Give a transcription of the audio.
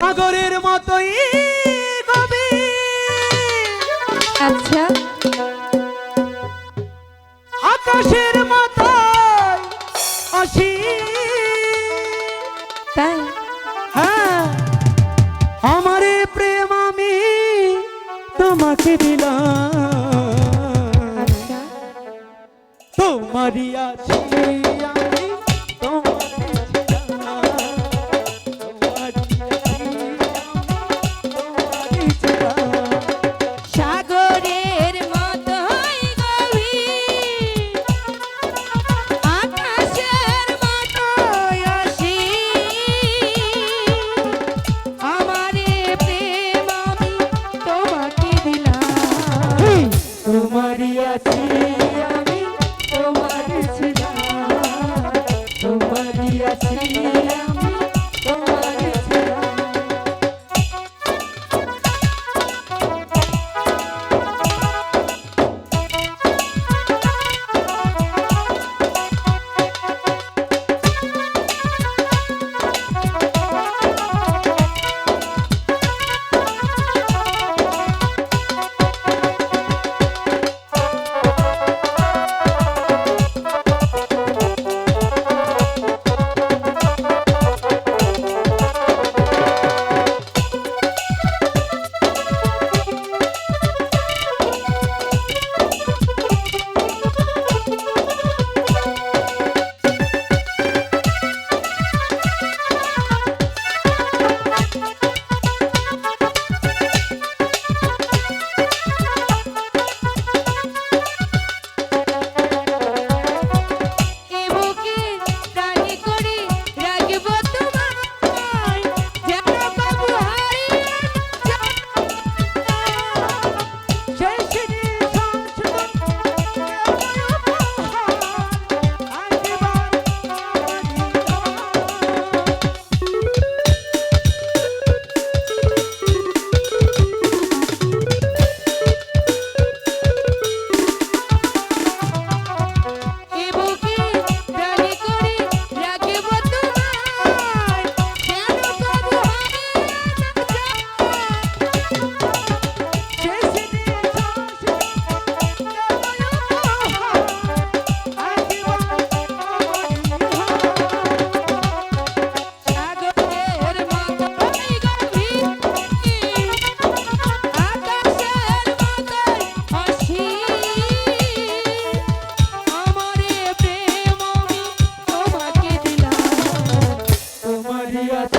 সাগরের মতোই আচ্ছা। আকাশের মাথায় অসীম। তাই? হ্যাঁ আমারে প্রেম আমি তোমাকে দিলাম। আচ্ছা। তোমারই আছে দিয়া